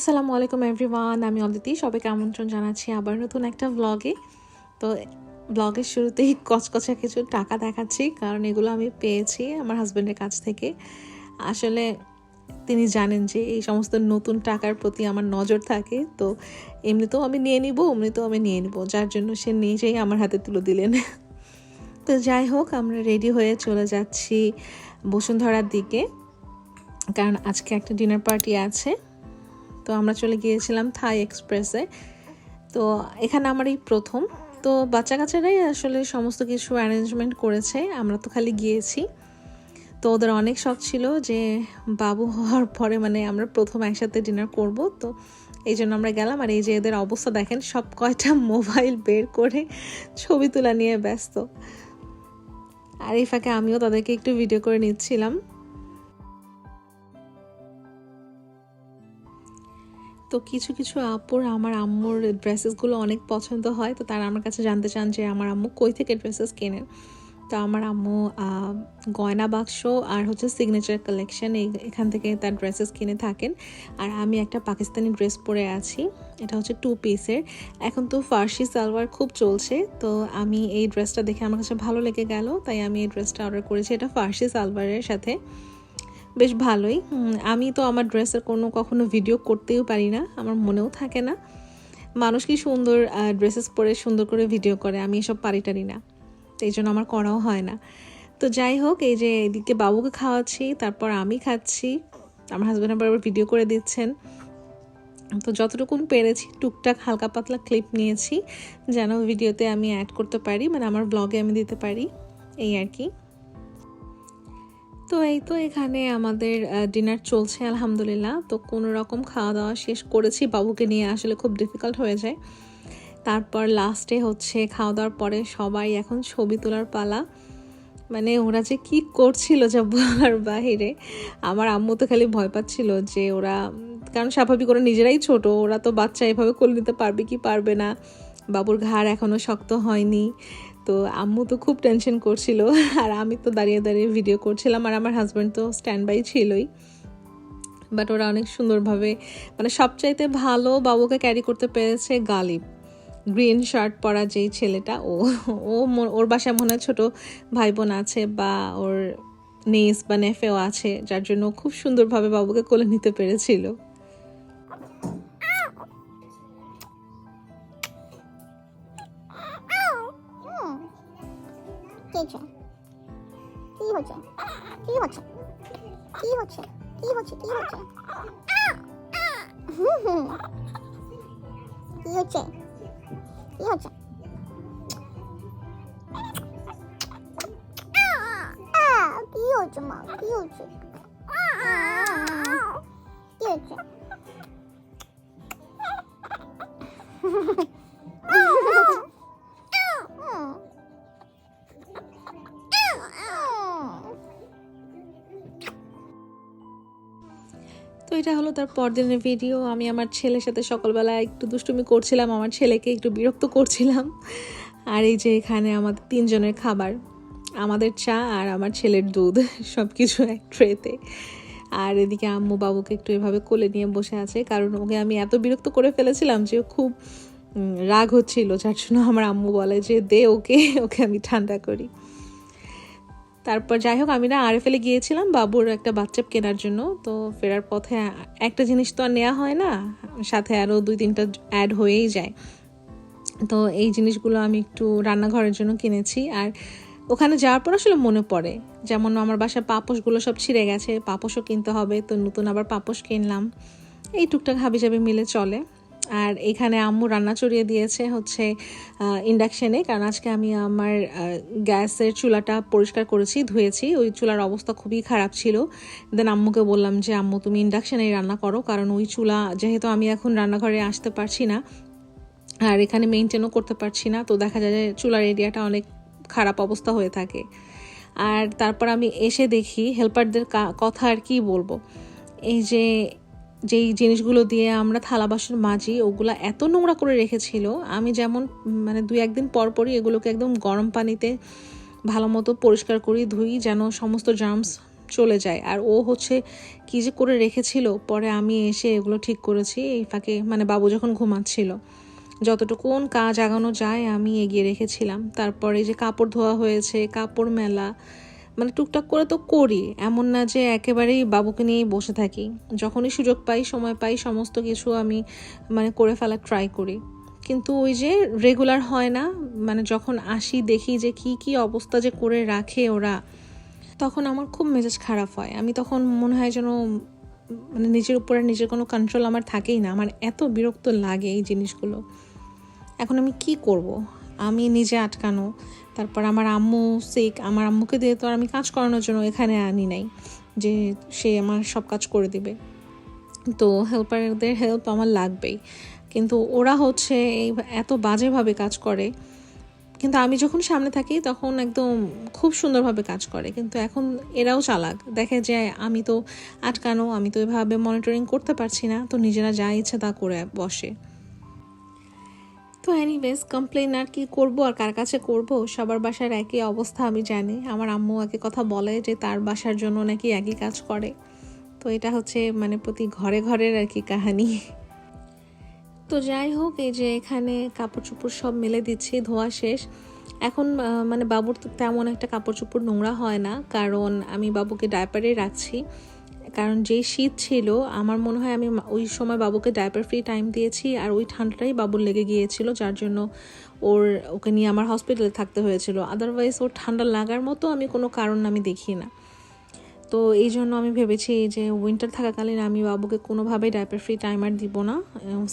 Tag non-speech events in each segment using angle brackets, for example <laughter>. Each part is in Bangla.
আসসালামু আলাইকুম এভরিওয়ান আমি অদিতি। সবাইকে আমন্ত্রণ জানাচ্ছি আবার নতুন একটা ব্লগে তো ব্লগের শুরুতেই <laughs> কচকচা কিছু টাকা দেখাচ্ছি, কারণ এগুলো আমি পেয়েছি আমার হাজব্যান্ডের কাছ থেকে। আসলে তিনি জানেন যে এই সমস্ত নতুন টাকার প্রতি আমার নজর থাকে, তো এমনিতেও আমি নিয়ে নিব, এমনিতেও আমি নিয়ে নিব। যার জন্য সে নিজেই আমার হাতে তুলে দিলেন। <laughs> তো যাই হোক, আমরা রেডি হয়ে চলে যাচ্ছি বসুন্ধরার দিকে, কারণ আজকে একটা ডিনার পার্টি আছে। তো আমরা চলে গিয়েছিলাম থাই এক্সপ্রেসে। তো এখানে আমার এই প্রথম। তো বাচ্চা কাচ্চারাই আসলে সমস্ত কিছু অ্যারেঞ্জমেন্ট করেছে, আমরা তো খালি গিয়েছি। তো ওদের অনেক শখ ছিল যে বাবু হওয়ার পরে মানে আমরা প্রথম একসাথে ডিনার করব। তো এই জন্য আমরা গেলাম আর এই যে এদের অবস্থা দেখেন, সব কয়টা <laughs> মোবাইল বের করে ছবি তোলা নিয়ে ব্যস্ত। আর এই ফাঁকে আমিও তাদেরকে একটু ভিডিও করে নিচ্ছিলাম। তো কিছু কিছু আপুর, আমার আম্মুর ড্রেসেসগুলো অনেক পছন্দ হয়। তো তারা আমার কাছে জানতে চান যে আমার আম্মু কই থেকে ড্রেসেস কেনেন। তো আমার আম্মু গয়না বাক্স আর হচ্ছে সিগনেচার কালেকশন এখান থেকে তার ড্রেসেস কিনে থাকেন। আর আমি একটা পাকিস্তানি ড্রেস পরে আছি, এটা হচ্ছে টু পিসের এখন তো ফার্সি সালোয়ার খুব চলছে, তো আমি এই ড্রেসটা দেখে আমার কাছে ভালো লেগে গেল, তাই আমি এই ড্রেসটা অর্ডার করেছি। এটা ফার্সি সালোয়ারের সাথে। বেশ ভালোই। আমি তো আমার ড্রেসের কোনো কখনো ভিডিও করতেও পারি না, আমার মনেও থাকে না। মানুষ কি সুন্দর ড্রেসেস পরে সুন্দর করে ভিডিও করে, আমি এসব পারি টারি না। তো এই জন্য আমার করাও হয় না। তো যাই হোক, এই যে এদিকে বাবুকে খাওয়াচ্ছি, তারপর আমি খাচ্ছি। আমার হাজব্যান্ড আবার ভিডিও করে দিচ্ছেন। তো যতটুকুন পেরেছি, টুকটাক হালকা পাতলা ক্লিপ নিয়েছি, যেন ভিডিওতে আমি অ্যাড করতে পারি মানে আমার ব্লগে আমি দিতে পারি, এই আর কি। তো এই তো এখানে আমাদের ডিনার চলছে, আলহামদুলিল্লাহ। তো কোনো রকম খাওয়া দাওয়া শেষ করেছি বাবুকে নিয়ে, আসলে খুব ডিফিকাল্ট হয়ে যায়। তারপর লাস্টে হচ্ছে খাওয়া দাওয়ার পরে সবাই এখন ছবি তোলার পালা। মানে ওরা যে কি করছিল যা বলার বাহিরে। আমার আম্মু তো খালি ভয় পাচ্ছিল যে ওরা, কারণ স্বাভাবিক ওরা নিজেরাই ছোট, ওরা তো বাচ্চা, এভাবে করে নিতে পারবে কি পারবে না। বাবুর ঘাড় এখনও শক্ত হয়নি। তো আম্মু তো খুব টেনশন করছিল, আর আমি তো দাঁড়িয়ে দাঁড়িয়ে ভিডিও করছিলাম, আর আমার হাজব্যান্ড তো স্ট্যান্ড বাই ছিলই। বাট ওরা অনেক সুন্দরভাবে মানে সবচাইতে ভালো বাবুকে ক্যারি করতে পেরেছে গালিব। গ্রিন শার্ট পরা যেই ছেলেটা, ও ও ওর বাসায় মনে হয় ছোটো ভাই বোন আছে বা ওর নেস বা নেফেও আছে, যার জন্য খুব সুন্দরভাবে বাবুকে কোলে নিতে পেরেছিল। হচ্ছে কি হচ্ছে কি হচ্ছে কি হচ্ছে কি হচ্ছে কি হচ্ছে হুম হুম কি হচ্ছে কি হচ্ছে কি হচ্ছে মা কি হচ্ছে কি হচ্ছে তো এটা হলো তার পরদিনের ভিডিও আমি আমার ছেলের সাথে সকালবেলা একটু দুষ্টুমি করছিলাম, আমার ছেলেকে একটু বিরক্ত করছিলাম। আর এই যে এখানে আমাদের তিনজনের খাবার, আমাদের চা আর আমার ছেলের দুধ সব কিছু এক ট্রেতে আর এদিকে আম্মু বাবুকে একটু এভাবে কোলে নিয়ে বসে আছে, কারণ ওকে আমি এত বিরক্ত করে ফেলেছিলাম যে খুব রাগ হচ্ছিল। যার জন্য আমার আম্মু বলে যে, দে ওকে ওকে আমি ঠান্ডা করি। তারপর যাই হোক, আমি না আরএফএলে গিয়েছিলাম বাবুর একটা বাচ্চা কেনার জন্য, তো ফেরার পথে একটা জিনিস তো আর নেওয়া হয় না, সাথে আরও দুই তিনটা অ্যাড হয়েই যায়। তো এই জিনিসগুলো আমি একটু রান্নাঘরের জন্য কিনেছি, আর ওখানে যাওয়ার পর আসলে মনে পড়ে, যেমন আমার বাসায় পাপোশগুলো সব ছিঁড়ে গেছে, পাপোশও কিনতে হবে, তো নতুন আবার পাপোশ কিনলাম, এই টুকটাক হাবি মিলে চলে। আর এখানে আম্মু রান্না চড়িয়ে দিয়েছে হচ্ছে ইন্ডাকশানে কারণ আজকে আমি আমার গ্যাসের চুলাটা পরিষ্কার করেছি, ধুয়েছি। ওই চুলার অবস্থা খুবই খারাপ ছিল। দেন আম্মুকে বললাম যে, আম্মু, তুমি ইন্ডাকশানেই রান্না করো। কারণ ওই চুলা, যেহেতু আমি এখন রান্নাঘরে আসতে পারছি না, আর এখানে মেনটেনও করতে পারছি না, তো দেখা যায় যে চুলার এরিয়াটা অনেক খারাপ অবস্থা হয়ে থাকে। আর তারপর আমি এসে দেখি হেল্পারদের কথা আর কি বলব? এই যে যেই জিনিসগুলো দিয়ে আমরা থালা বাসন মাজি, ওগুলো এত নোংরা করে রেখেছিল। আমি যেমন মানে দুই একদিন পর পরই এগুলোকে একদম গরম পানিতে ভালো মতো পরিষ্কার করি ধুই, যেন সমস্ত জার্মস চলে যায়। আর ও হচ্ছে কি যে করে রেখেছিল, পরে আমি এসে এগুলো ঠিক করেছি, এই ফাঁকে মানে বাবু যখন ঘুমাচ্ছিল। যতটুকুন কাজ আগানো যায়, আমি এগিয়ে রেখেছিলাম। তারপরে যে কাপড় ধোয়া হয়েছে, কাপড় মেলা মানে টুকটাক করে তো করি। এমন না যে একেবারেই বাবুকে নিয়েই বসে থাকি। যখনই সুযোগ পাই, সময় পাই, সমস্ত কিছু আমি মানে করে ফেলার ট্রাই করি। কিন্তু ওই যে রেগুলার হয় না মানে যখন আসি, দেখি যে কি কি অবস্থা যে করে রাখে ওরা, তখন আমার খুব মেজাজ খারাপ হয়। আমি তখন মনে হয় যেন মানে নিজের উপরে নিজের কোনো কন্ট্রোল আমার থাকেই না। আমার এত বিরক্ত লাগে এই জিনিসগুলো। এখন আমি কি করব? আমি নিজে আটকানো তারপর আমার আম্মু সিক আমার আম্মুকে দিয়ে তো আর আমি কাজ করানোর জন্য এখানে আনি নাই, যে সে আমার সব কাজ করে দিবে। তো হেল্পারদের হেল্প আমার লাগবেই। কিন্তু ওরা হচ্ছে এই এত বাজেভাবে কাজ করে, কিন্তু আমি যখন সামনে থাকি তখন একদম খুব সুন্দরভাবে কাজ করে, কিন্তু এখন এরাও চালাক। দেখে যে আমি তো আটকানো, আমি তো এভাবে মনিটরিং করতে পারছি না, তো নিজেরা যা ইচ্ছে তা করে বসে। তো এনিওয়েজ কমপ্লেন আর কি করব আর কার কাছে করব? সবার বাসার একই অবস্থা, আমি জানি। আমার আম্মু একই কথা বলে যে তার বাসার জন্য নাকি একই কাজ করে। তো এটা হচ্ছে মানে প্রতি ঘরে ঘরের আর কি কাহানি। তো যাই হোক, এই যে এখানে কাপড় চোপড় সব মেলে দিচ্ছি, ধোয়া শেষ। এখন মানে বাবুর তো তেমন একটা কাপড় চোপড় নোংরা হয় না, কারণ আমি বাবুকে ডায়পারে রাখছি। কারণ যেই শীত ছিল, আমার মনে হয় আমি ওই সময় বাবুকে ডায়পার ফ্রি টাইম দিয়েছি আর ওই ঠান্ডাটাই বাবুর লেগে গিয়েছিল, যার জন্য ওর, ওকে নিয়ে আমার হসপিটালে থাকতে হয়েছিল। আদারওয়াইজ ওর ঠান্ডা লাগার মতো আমি কোনো কারণ আমি দেখি না। তো এই জন্য আমি ভেবেছি যে উইন্টার থাকাকালীন আমি বাবুকে কোনোভাবেই ডাইপার ফ্রি টাইম আর দিব না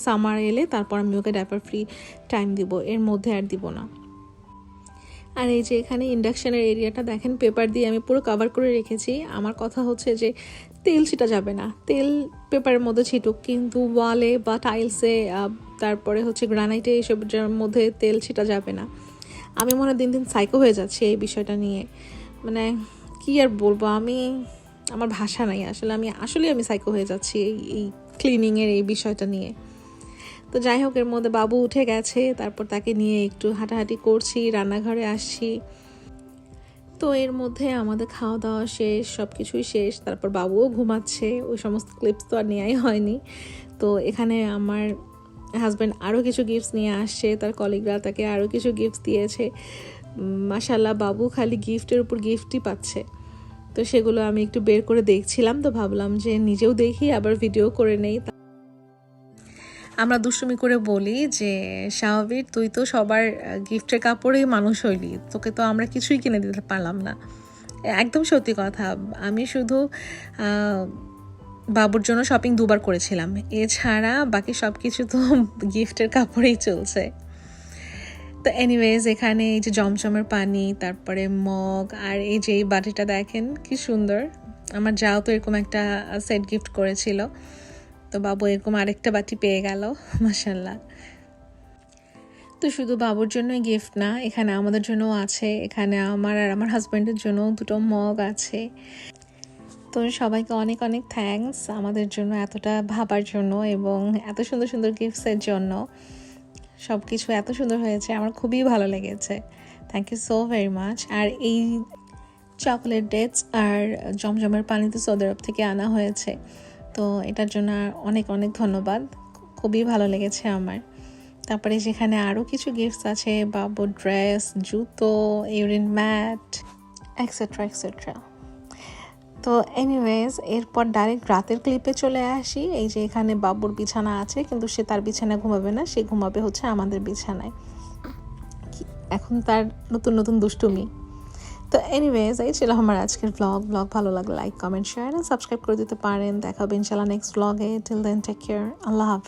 সামার এলে তারপর আমি ওকে ডাইপার ফ্রি টাইম দিব, এর মধ্যে আর দিব না। আর এই যে এখানে ইন্ডাকশানের এরিয়াটা দেখেন পেপার দিয়ে আমি পুরো কভার করে রেখেছি। আমার কথা হচ্ছে যে তেল ছিটা যাবে না। তেল পেপারের মধ্যে ছিটুক, কিন্তু ওয়ালে বা টাইলসে তারপরে হচ্ছে গ্রানাইটে এইসবের মধ্যে তেল ছিটা যাবে না। আমি মনে দিন দিন সাইকো হয়ে যাচ্ছি এই বিষয়টা নিয়ে। মানে কি আর বলব, আমি, আমার ভাষা নাই আসলে, আমি আসলে আমি সাইকো হয়ে যাচ্ছি এই এই ক্লিনিংয়ের এই বিষয়টা নিয়ে। তো যাই হোক, এর মধ্যে বাবু উঠে গেছে, তারপর তাকে নিয়ে একটু হাঁটাহাঁটি করছি, রান্নাঘরে আসছি। তো এর মধ্যে আমাদের খাওয়া দাওয়া শেষ সব কিছুই শেষ। তারপর বাবুও ঘুমাচ্ছে, ওই সমস্ত ক্লিপস তো আর নেওয়াই হয়নি। তো এখানে আমার হাজব্যান্ড আরও কিছু গিফটস নিয়ে আসছে, তার কলিগরা তাকে আরও কিছু গিফটস দিয়েছে। মাসাল্লাহ বাবু খালি গিফটের উপর গিফটই পাচ্ছে। তো সেগুলো আমি একটু বের করে দেখছিলাম, তো ভাবলাম যে নিজেও দেখি, আবার ভিডিও করে নেই। আমরা দুষ্টুমি করে বলি যে, স্বাভাবিক, তুই তো সবার গিফটের কাপড়েই মানুষ হইলি। তোকে তো আমরা কিছুই কিনে দিতে পারলাম না। একদম সত্যি কথা। আমি শুধু বাবুর জন্য শপিং দুবার করেছিলাম। এছাড়া বাকি সব কিছু তো <laughs> গিফটের কাপড়েই চলছে। তো এনিওয়েজ এখানে এই যে জমজমের পানি, তারপরে মগ, আর এই যে এই বাটিটা দেখেন, কি সুন্দর। আমার যাও তো এরকম একটা সেট গিফট করেছিল। তো বাবু এরকম আরেকটা বাটি পেয়ে গেল মাসাল্লাহ তো শুধু বাবুর জন্যই গিফট না, এখানে আমাদের জন্যও আছে, এখানে আমার আর আমার হাজব্যান্ডের জন্য দুটো মগ আছে। তো সবাইকে অনেক অনেক থ্যাঙ্কস আমাদের জন্য এতটা ভাবার জন্য এবং এত সুন্দর সুন্দর গিফটসের জন্য। সব কিছু এত সুন্দর হয়েছে, আমার খুবই ভালো লেগেছে। Thank you so very much আর এই চকলেট ডেটস আর জমজমের পানি তো সৌদি আরব থেকে আনা হয়েছে। তো এটার জন্য অনেক অনেক ধন্যবাদ। খুবই ভালো লেগেছে আমার। তারপরে যেখানে আরও কিছু গিফটস আছে, বাবু ড্রেস জুতো ইউরিন ম্যাট এক্সেট্রা এক্সেট্রা তো এনিওয়েজ এরপর ডাইরেক্ট রাতের ক্লিপে চলে আসি। এই যে এখানে বাবুর বিছানা আছে, কিন্তু সে তার বিছানায় ঘুমাবে না, সে ঘুমাবে হচ্ছে আমাদের বিছানায়। এখন তার নতুন নতুন দুষ্টুমি। তো এনিওয়েজ এই ছিল আমার আজকের ব্লগ ব্লগ ভালো লাগলে লাইক কমেন্ট শেয়ার সাবস্ক্রাইব করে দিতে পারেন। দেখা হবে ইনশাল্লাহ নেক্সট ব্লগে টিল দেন টেক কেয়ার আল্লাহ হাফেজ।